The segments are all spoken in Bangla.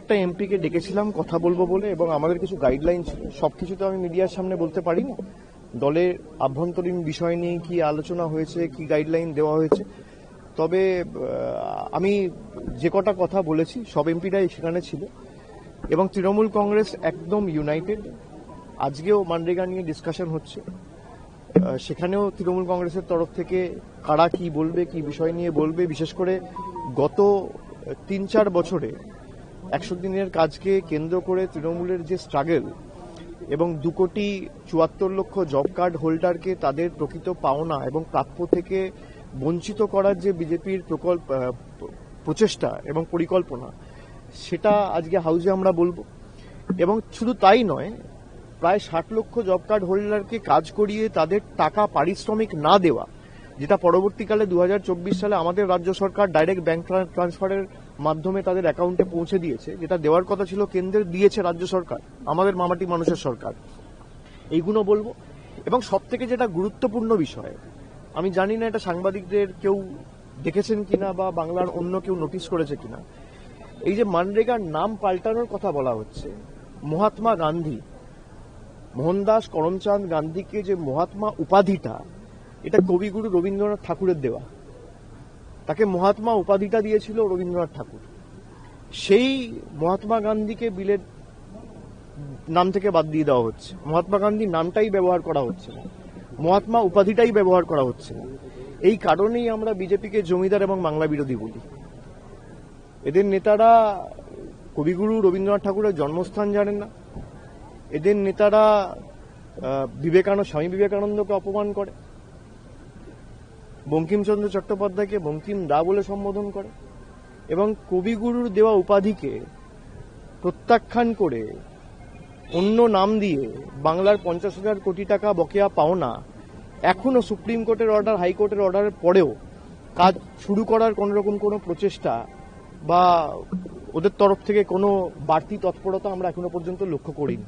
একটা এমপিকে ডেকেছিলাম, কথা বলব বলে, এবং আমাদের কিছু গাইডলাইন ছিল সবকিছু তো আমি মিডিয়ার সামনে বলতে পারি না দলের আভ্যন্তরীণ বিষয় নিয়ে কি আলোচনা হয়েছে, কি গাইডলাইন দেওয়া হয়েছে, তবে আমি যে কটা কথা বলেছি, সব এমপিরাই সেখানে ছিল। এবং তৃণমূল কংগ্রেস একদম ইউনাইটেড আজকেও মানরেগা নিয়ে ডিসকাশন হচ্ছে। সেখানেও তৃণমূল কংগ্রেসের তরফ থেকে কারা কি বলবে, কি বিষয় নিয়ে বলবে, বিশেষ করে গত তিন চার বছরে একশো দিনের কাজকে কেন্দ্র করে তৃণমূলের যে স্ট্রাগল এবং দু কোটি চুয়াত্তর লক্ষ জব কার্ড হোল্ডারকে তাদের প্রকৃত পাওনা এবং প্রাপ্য থেকে বঞ্চিত করার যে বিজেপির প্রকল্প প্রচেষ্টা এবং পরিকল্পনা, সেটা আজকে হাউজে আমরা বলব। এবং শুধু তাই নয়, প্রায় ষাট লক্ষ জব কার্ড হোল্ডারকে কাজ করিয়ে তাদের টাকা পারিশ্রমিক না দেওয়া, যেটা পরবর্তীকালে দু হাজার চব্বিশ সালে আমাদের রাজ্য সরকার ডাইরেক্ট ব্যাংক ট্রান্সফারের মাধ্যমে তাদের অ্যাকাউন্টে পৌঁছে দিয়েছে। যেটা দেওয়ার কথা ছিল কেন্দ্রের দিয়েছে রাজ্য সরকার, আমাদের মামাটি মানুষের সরকার। এইগুলো বলব। এবং সব থেকে যেটা গুরুত্বপূর্ণ বিষয়, আমি জানি না এটা সাংবাদিকদের কেউ দেখেছেন কিনা বা বাংলার অন্য কেউ নোটিশ করেছে কিনা। এই যে মানরেগার নাম পাল্টানোর কথা বলা হচ্ছে, মহাত্মা গান্ধী, মোহনদাস করমচাঁদ গান্ধীকে যে মহাত্মা উপাধিটা, এটা কবিগুরু রবীন্দ্রনাথ ঠাকুরের দেওয়া। তাকে মহাত্মা উপাধিটা দিয়েছিল রবীন্দ্রনাথ ঠাকুর। সেই মহাত্মা গান্ধীকে বিলের নাম থেকে বাদ দিয়ে দেওয়া হচ্ছে। মহাত্মা গান্ধী নামটাই ব্যবহার করা হচ্ছে না। মহাত্মা উপাধিটাই ব্যবহার করা হচ্ছে না। এই কারণেই আমরা বিজেপিকে জমিদার এবং বাংলা বিরোধী বলি। এদের নেতারা কবিগুরু রবীন্দ্রনাথ ঠাকুরের জন্মস্থান জানেন না। এদের নেতারা বিবেকানন্দ, স্বামী বিবেকানন্দকে অপমান করে। বঙ্কিমচন্দ্র চট্টোপাধ্যায়কে বঙ্কিম দা বলে সম্বোধন করে এবং কবিগুরুর দেওয়া উপাধিকে প্রত্যাখ্যান করে অন্য নাম দিয়ে বাংলার পঞ্চাশ হাজার কোটি টাকা বকেয়া পাওনা এখনও সুপ্রিম কোর্টের অর্ডার হাইকোর্টের অর্ডারের পরেও কাজ শুরু করার কোন রকম কোনো প্রচেষ্টা বা ওদের তরফ থেকে কোনো বাড়তি তৎপরতা আমরা এখনও পর্যন্ত লক্ষ্য করিনি।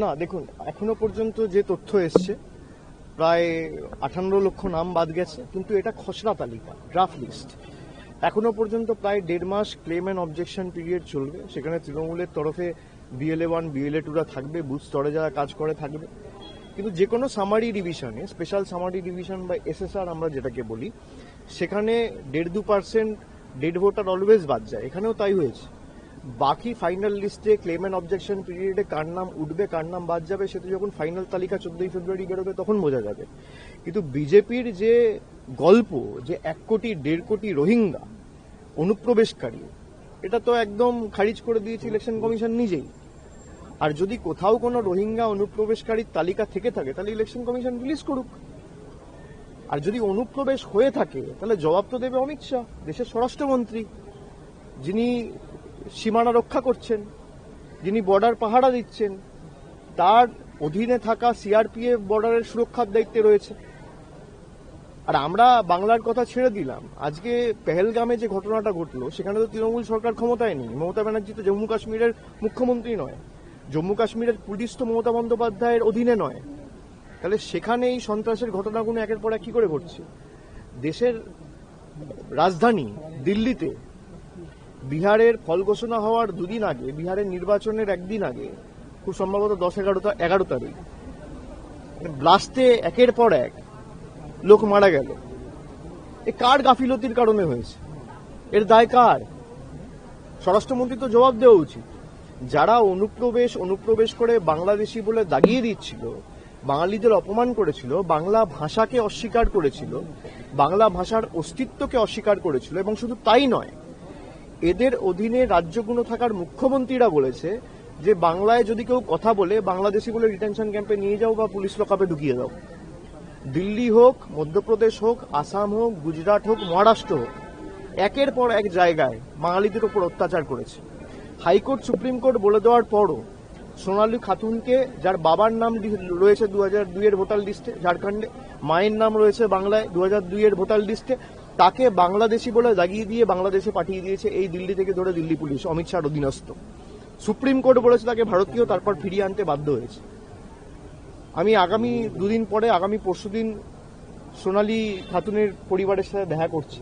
না দেখুন এখনও পর্যন্ত যে তথ্য এসছে প্রায় আঠান্ন লক্ষ নাম বাদ গেছে কিন্তু এটা খসড়া তালিকা ড্রাফ লিস্ট এখনও পর্যন্ত প্রায় দেড় মাস ক্লেম অ্যান্ড অবজেকশন পিরিয়ড চলবে সেখানে তৃণমূলের তরফে বিএলএ ওয়ান বিএলএ টুরা থাকবে বুথ স্তরে যারা কাজ করে থাকবে। কিন্তু যে কোনো সামারি ডিভিশনে স্পেশাল সামারি ডিভিশন বা এসএসআর আমরা যেটাকে বলি, সেখানে দেড় দু পার্সেন্ট ডেড ভোটার অলওয়েজ বাদ যায়। এখানেও তাই হয়েছে। বাকি ফাইনাল লিস্টে ক্লেম অ্যান্ড অবজেকশন পিরিয়ডে কার নাম উঠবে, কার নাম বাদ যাবে, সেটা যখন ফাইনাল তালিকা চোদ্দই ফেব্রুয়ারি বেরোবে, তখন বোঝা যাবে। কিন্তু বিজেপির যে গল্প, যে এক কোটি, দেড় কোটি রোহিঙ্গা অনুপ্রবেশকারী, এটা তো একদম খারিজ করে দিয়েছে ইলেকশন কমিশন নিজেই। আর যদি কোথাও কোনো রোহিঙ্গা অনুপ্রবেশকারীর তালিকা থেকে থাকে, তাহলে ইলেকশন কমিশন রিলিজ করুক। আর যদি অনুপ্রবেশ হয়ে থাকে, তাহলে জবাব তো দেবে অমিত শাহ, দেশের স্বরাষ্ট্রমন্ত্রী। যিনি সীমানা রক্ষা করছেন, যিনি বর্ডার পাহারা দিচ্ছেন, তার অধীনে থাকা সিআরপিএফ বর্ডারের সুরক্ষার দায়িত্বে রয়েছে। আর আমরা বাংলার কথা ছেড়ে দিলাম। আজকে পেহেলগামে যে ঘটনাটা ঘটলো, সেখানে তো তৃণমূল সরকার ক্ষমতায় নেই। মমতা ব্যানার্জি তো জম্মু কাশ্মীরের মুখ্যমন্ত্রী নয়। জম্মু কাশ্মীরের পুলিশ মমতা বন্দ্যোপাধ্যায়ের অধীনে নয়। তাহলে সেখানে এই সন্ত্রাসের ঘটনাগুলো একের পর এক কি করে ঘটছে? দেশের রাজধানী দিল্লিতে বিহারের ফল ঘোষণা হওয়ার দুদিন আগে, বিহারের নির্বাচনের একদিন আগে, খুব সম্ভবত দশ এগারো এগারো তারিখ ব্লাস্টে একের পর এক লোক মারা গেল। এ কার গাফিলতির কারণে হয়েছে? এর দায় কার? স্বরাষ্ট্রমন্ত্রী তো জবাব দেওয়া উচিত। যারা অনুপ্রবেশ অনুপ্রবেশ করে বাংলাদেশি বলে দাগিয়ে দিচ্ছিল, বাঙালিদের অপমান করেছিল, বাংলা ভাষাকে অস্বীকার করেছিল, বাংলা ভাষার অস্তিত্বকে অস্বীকার করেছিল, এবং শুধু তাই নয়, এদের অধীনে রাজ্যগুলো থাকার মুখ্যমন্ত্রীরা বলেছে যে, বাংলায় যদি কেউ কথা বলে, বাংলাদেশি বলে ডিটেনশন ক্যাম্পে নিয়ে যাও বা পুলিশ লকআপে ঢুকিয়ে দাও। দিল্লি হোক, মধ্যপ্রদেশ হোক, আসাম হোক, গুজরাট হোক, মহারাষ্ট্র হোক, একের পর এক জায়গায় বাঙালিদের উপর অত্যাচার করেছে। হাইকোর্ট সুপ্রিম কোর্ট বলে দেওয়ার পরও সোনালী খাতুনকে, যার বাবার নাম রয়েছে দু হাজার দুইয়ের ভোটার লিস্টে, ঝাড়খণ্ডে, মায়ের নাম রয়েছে বাংলায় দু হাজার দুইয়ের ভোটার লিস্টে, তাকে বাংলাদেশি বলে জাগিয়ে দিয়ে বাংলাদেশে পাঠিয়ে দিয়েছে এই দিল্লি থেকে ধরে দিল্লি পুলিশ, অমিত শাহর অধীনস্থ। সুপ্রিম কোর্ট বলেছে তাকে ভারতীয়, তারপর ফিরিয়ে আনতে বাধ্য হয়েছে। আমি আগামী দুদিন পরে, আগামী পরশুদিন সোনালী খাতুনের পরিবারের সাথে দেখা করছি।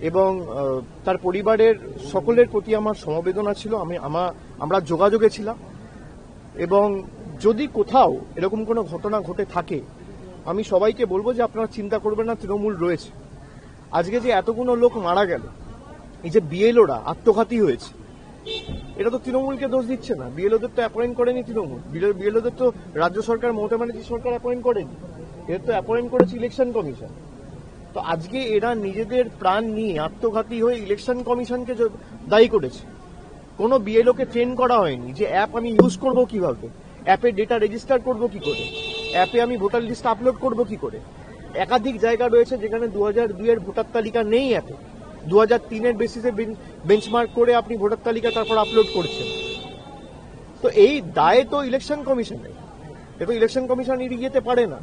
এবং তার পরিবারের সকলের প্রতি আমার সমবেদনা ছিল, আমি, আমা, আমরা যোগাযোগে ছিলাম। এবং যদি কোথাও এরকম কোনো ঘটনা ঘটে থাকে, আমি সবাইকে বলব যে আপনারা চিন্তা করবেন না, তৃণমূল রয়েছে। আজকে যে এতগুলো লোক মারা গেল, এই যে বিএলওরা আত্মঘাতী হয়েছে, এটা তো তৃণমূলকে দোষ দিচ্ছে না। বিএলওদের তো অ্যাপয়েন্ট করেনি তৃণমূল। বিএলওদের তো রাজ্য সরকার, মমতা ব্যানার্জি সরকার অ্যাপয়েন্ট করেনি। এর তো অ্যাপয়েন্ট করেছে ইলেকশন কমিশন তো আজকে এরা নিজেদের প্রাণ নিয়ে আত্মঘাতী হয়ে ইলেকশন কমিশনকে দায়ী করেছে। কোনো বিএলওকে ট্রেন করা হয়নি যে অ্যাপ আমি ইউজ করব কীভাবে? অ্যাপে ডেটা রেজিস্টার করব কি করে? অ্যাপে আমি ভোটার লিস্ট আপলোড করব কি করে? একাধিক জায়গা রয়েছে যেখানে দু হাজার দুইয়ের ভোটার তালিকা নেই অ্যাপে দু হাজার তিনের বেসিসে বেঞ্চমার্ক করে আপনি ভোটার তালিকা তারপর আপলোড করছেন। তো এই দায় তো ইলেকশন কমিশনের এ তো ইলেকশন কমিশন এড়িয়ে যেতে পারে না।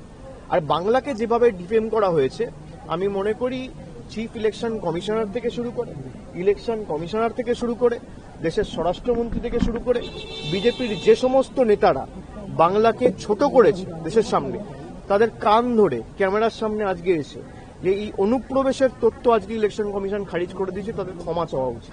আর বাংলাকে যেভাবে ডিফেম করা হয়েছে আমি মনে করি চিফ ইলেকশন কমিশনার থেকে শুরু করে ইলেকশন কমিশনার থেকে শুরু করে, দেশের স্বরাষ্ট্রমন্ত্রী থেকে শুরু করে, বিজেপির যে সমস্ত নেতারা বাংলাকে ছোট করেছে দেশের সামনে, তাদের কান ধরে, ক্যামেরার সামনে আজকে এসে, যে এই অনুপ্রবেশের তথ্য আজকে ইলেকশন কমিশন খারিজ করে দিয়েছে, তাদের ক্ষমা চাওয়া উচিত।